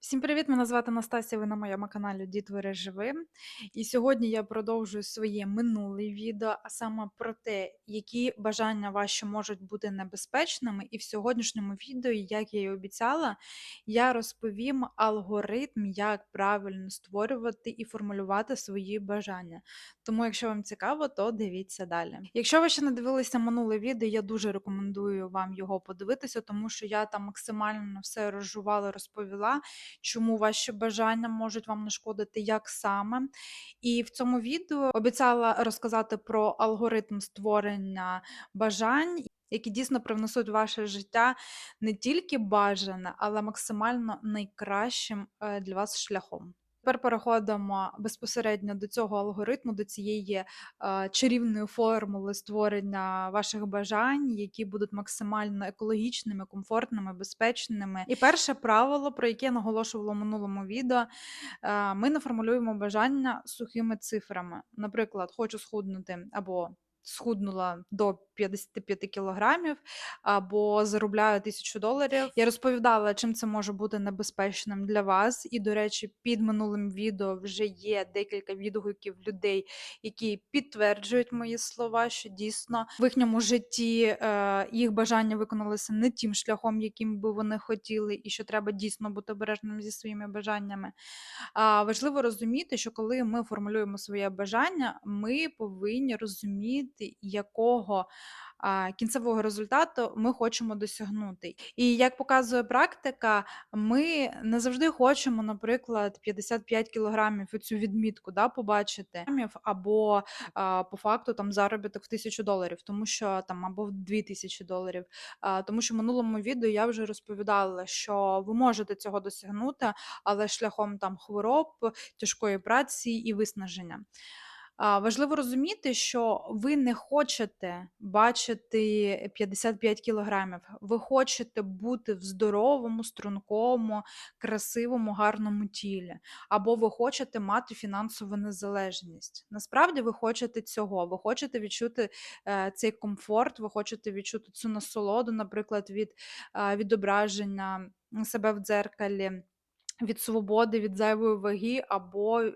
Всім привіт! Мене звати Настасія. Ви на моєму каналі Дітвори Живим. І сьогодні я продовжую своє минуле відео, а саме про те, які бажання ваші можуть бути небезпечними. І в сьогоднішньому відео, як я і обіцяла, я розповім алгоритм, як правильно створювати і формулювати свої бажання. Тому, якщо вам цікаво, то дивіться далі. Якщо ви ще не дивилися минуле відео, я дуже рекомендую вам його подивитися, тому що я там максимально все розжувала, розповіла чому ваші бажання можуть вам нашкодити, як саме. І в цьому відео обіцяла розказати про алгоритм створення бажань. Які дійсно привнесуть в ваше життя не тільки бажане, але максимально найкращим е, для вас шляхом. Тепер переходимо безпосередньо до цього алгоритму, до цієї е, чарівної формули створення ваших бажань, які будуть максимально екологічними, комфортними, безпечними. І перше правило, про яке я наголошувала в минулому відео, е, ми не формулюємо бажання сухими цифрами. Наприклад, хочу схуднути або схуднула до 55 кілограмів або заробляю тисячу доларів. Я розповідала, чим це може бути небезпечним для вас. І, до речі, під минулим відео вже є декілька відгуків людей, які підтверджують мої слова, що дійсно в їхньому житті е, їх бажання виконалися не тим шляхом, яким би вони хотіли, і що треба дійсно бути обережним зі своїми бажаннями. Важливо розуміти, що коли ми формулюємо своє бажання, ми повинні розуміти, якого кінцевого результату ми хочемо досягнути. І як показує практика, ми не завжди хочемо, наприклад, 55 кілограмів цю відмітку да, побачити, або по факту там заробіток в тисячу доларів, тому що там або в 2000 доларів. Тому що в минулому відео я вже розповідала, що ви можете цього досягнути, але шляхом там хвороб, тяжкої праці і виснаження. Важливо розуміти, що ви не хочете бачити 55 кілограмів. Ви хочете бути в здоровому, стрункому, красивому, гарному тілі, або ви хочете мати фінансову незалежність. Насправді ви хочете цього, ви хочете відчути е, цей комфорт, ви хочете відчути цю насолоду, наприклад, від е, відображення себе в дзеркалі. Від свободи, від зайвої ваги, або е,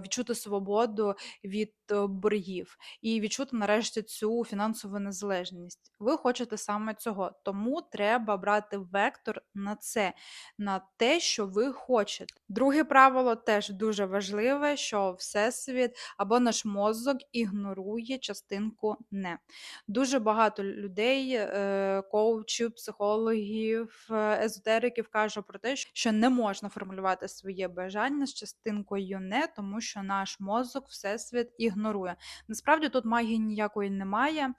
відчути свободу від боргів, і відчути нарешті цю фінансову незалежність. Ви хочете саме цього, тому треба брати вектор на це, на те, що ви хочете. Друге правило теж дуже важливе, що всесвіт або наш мозок ігнорує частинку не. Дуже багато людей, е, коучів, психологів, езотериків кажуть про те, що не можна формулювати своє бажання з частинкою не, тому що наш мозок, всесвіт ігнорує. Насправді тут магії ніякої немає.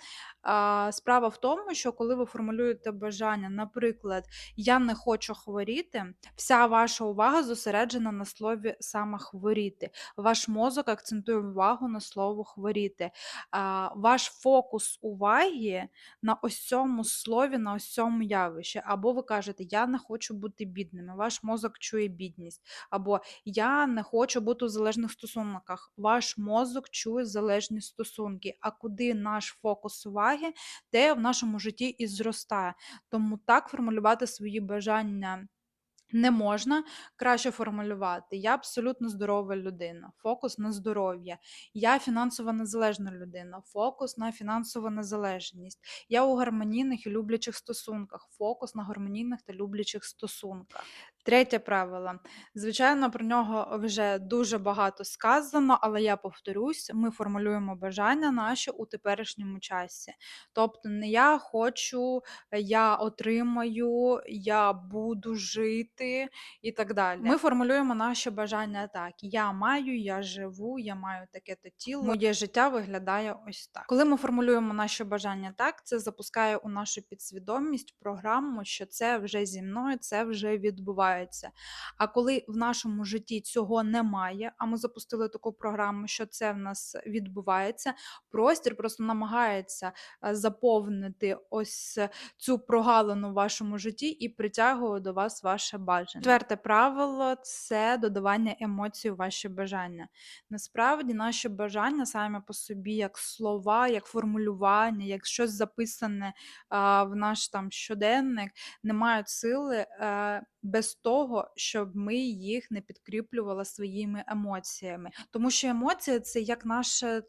Справа в тому, що коли ви формулюєте бажання, наприклад, я не хочу хворіти, вся ваша увага зосереджена на слові саме хворіти. Ваш мозок акцентує увагу на слово хворіти. Ваш фокус уваги на ось цьому слові, на ось цьому явищі. Або ви кажете, я не хочу бути бідним. Ваш мозок чує бідність, або я не хочу бути у залежних стосунках. Ваш мозок чує залежні стосунки. А куди наш фокус уваги, те в нашому житті і зростає. Тому так формулювати свої бажання. Не можна краще формулювати. Я абсолютно здорова людина, фокус на здоров'я. Я фінансово незалежна людина, фокус на фінансову незалежність. Я у гармонійних і люблячих стосунках, фокус на гармонійних та люблячих стосунках. Третє правило. Звичайно, про нього вже дуже багато сказано, але я повторюсь: ми формулюємо бажання наші у теперішньому часі. Тобто, не я хочу, я отримаю, я буду жити і так далі. Ми формулюємо наші бажання так: я маю, я живу, я маю таке-то тіло, моє життя виглядає ось так. Коли ми формулюємо наші бажання так, це запускає у нашу підсвідомість програму, що це вже зі мною, це вже відбувається відбувається. А коли в нашому житті цього немає, а ми запустили таку програму, що це в нас відбувається, простір просто намагається е, заповнити ось цю прогалину в вашому житті і притягує до вас ваше бажання. Четверте правило це додавання емоцій у ваші бажання. Насправді, наші бажання саме по собі, як слова, як формулювання, як щось записане а, в наш там щоденник, не мають сили а, е, без того, щоб ми їх не підкріплювали своїми емоціями. Тому що емоція це як наше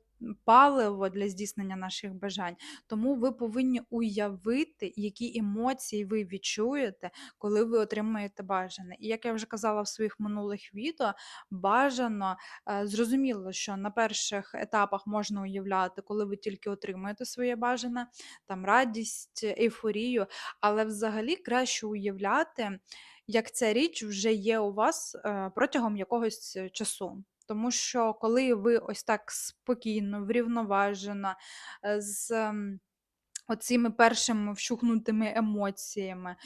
паливо для здійснення наших бажань. Тому ви повинні уявити, які емоції ви відчуєте, коли ви отримаєте бажане. І як я вже казала в своїх минулих відео, бажано е, зрозуміло, що на перших етапах можна уявляти, коли ви тільки отримуєте своє бажане, там радість, ейфорію, але взагалі краще уявляти, як ця річ вже є у вас е, протягом якогось часу. Тому що коли ви ось так спокійно, врівноважено, е, з ем, оцими першими вщухнутими емоціями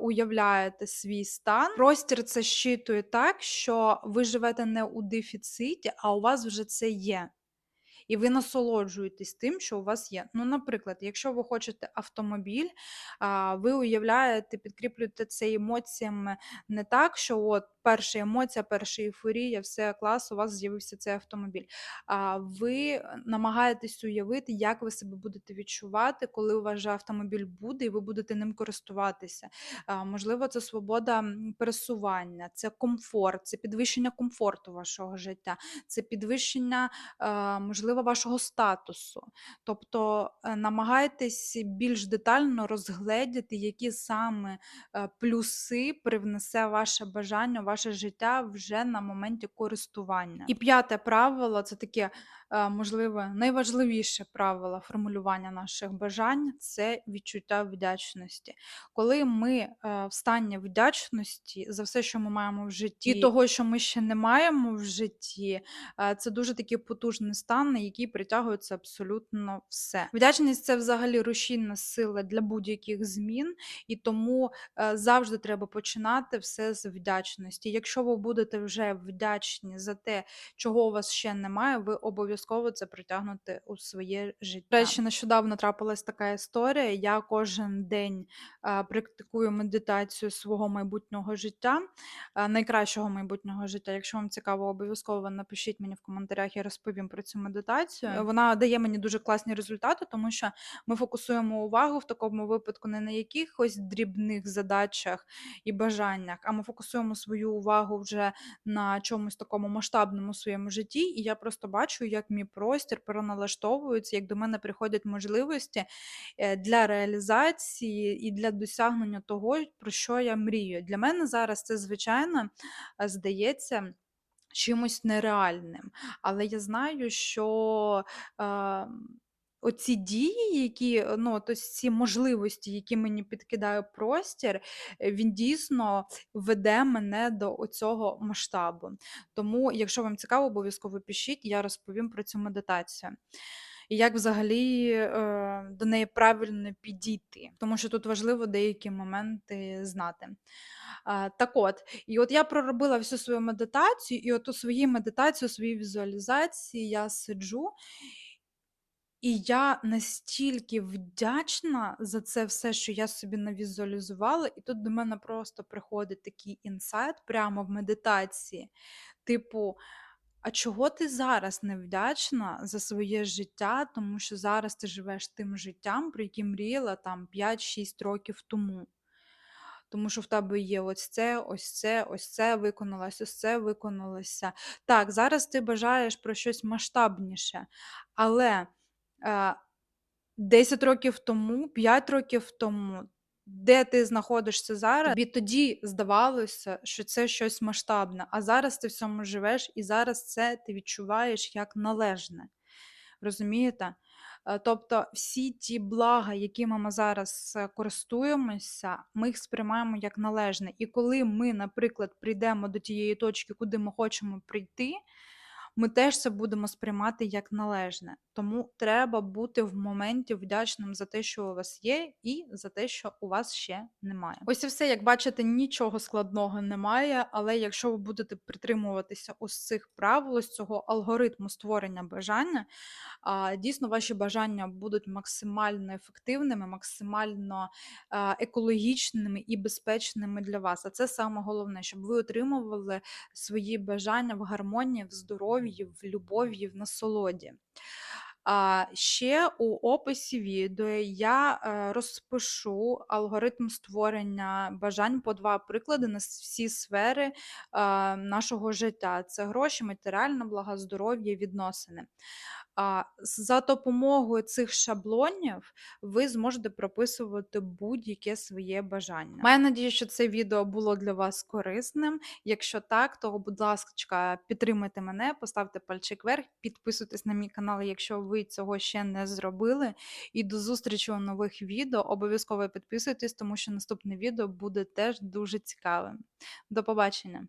уявляєте свій стан, простір це щитує так, що ви живете не у дефіциті, а у вас вже це є і ви насолоджуєтесь тим, що у вас є. Ну, наприклад, якщо ви хочете автомобіль, ви уявляєте, підкріплюєте це емоціями не так, що от перша емоція, перша ейфорія, все клас, у вас з'явився цей автомобіль. А ви намагаєтесь уявити, як ви себе будете відчувати, коли у вас же автомобіль буде, і ви будете ним користуватися. Можливо, це свобода пересування, це комфорт, це підвищення комфорту вашого життя, це підвищення, можливо можливо, вашого статусу. Тобто е, намагайтесь більш детально розгледіти, які саме е, плюси привнесе ваше бажання, ваше життя вже на моменті користування. І п'яте правило це таке Е, можливо, найважливіше правило формулювання наших бажань це відчуття вдячності. Коли ми е, в стані вдячності за все, що ми маємо в житті, і того, що ми ще не маємо в житті, е, це дуже такий потужний стан, на який притягується абсолютно все. Вдячність це взагалі рушійна сила для будь-яких змін, і тому завжди треба починати все з вдячності. Якщо ви будете вже вдячні за те, чого у вас ще немає, ви обов'язково це притягнути у своє життя. До речі, нещодавно трапилась така історія. Я кожен день практикую медитацію свого майбутнього життя, найкращого майбутнього життя. Якщо вам цікаво, обов'язково напишіть мені в коментарях, я розповім про цю медитацію. Вона дає мені дуже класні результати, тому що ми фокусуємо увагу в такому випадку не на якихось дрібних задачах і бажаннях, а ми фокусуємо свою увагу вже на чомусь такому масштабному своєму житті. І я просто бачу, як мій простір переналаштовується, як до мене приходять можливості е, для реалізації і для досягнення того, про що я мрію. Для мене зараз це, звичайно, здається. Чимось нереальним. Але я знаю, що е, оці дії, які, ну, то ці можливості, які мені підкидає простір, е, він дійсно веде мене до цього масштабу. Тому, якщо вам цікаво, обов'язково пишіть, я розповім про цю медитацію. І як взагалі е, до неї правильно підійти, тому що тут важливо деякі моменти знати. А, так от, і от я проробила всю свою медитацію, і от у своїй медитації, у своїй візуалізації я сиджу і я настільки вдячна за це все, що я собі навізуалізувала, і тут до мене просто приходить такий інсайт прямо в медитації. Типу, а чого ти зараз не вдячна за своє життя, тому що зараз ти живеш тим життям, про яке мріяла там 5-6 років тому. Тому що в тебе є ось це, ось це, ось це виконалось, ось це виконалося. Так, зараз ти бажаєш про щось масштабніше, але 10 років тому, 5 років тому, де ти знаходишся зараз, тобі тоді здавалося, що це щось масштабне, а зараз ти в цьому живеш, і зараз це ти відчуваєш як належне. Розумієте? Е, тобто всі ті блага, якими ми зараз е, користуємося, ми їх сприймаємо як належне. І коли ми, наприклад, прийдемо до тієї точки, куди ми хочемо прийти, ми теж це будемо сприймати як належне. Тому треба бути в моменті вдячним за те, що у вас є, і за те, що у вас ще немає. Ось і все, як бачите, нічого складного немає, але якщо ви будете притримуватися ось цих правил, ось цього алгоритму створення бажання, дійсно ваші бажання будуть максимально ефективними, максимально екологічними і безпечними для вас. А це саме головне, щоб ви отримували свої бажання в гармонії, в здоров'ї, в любові, в насолоді. А ще у описі відео я е, розпишу алгоритм створення бажань по два приклади на всі сфери е, нашого життя: це гроші, матеріальне блага, здоров'я, відносини. За допомогою цих шаблонів ви зможете прописувати будь-яке своє бажання. Маю надію, що це відео було для вас корисним. Якщо так, то, будь ласка, підтримайте мене, поставте пальчик вверх, підписуйтесь на мій канал, якщо ви цього ще не зробили. І до зустрічі у нових відео. Обов'язково підписуйтесь, тому що наступне відео буде теж дуже цікавим. До побачення!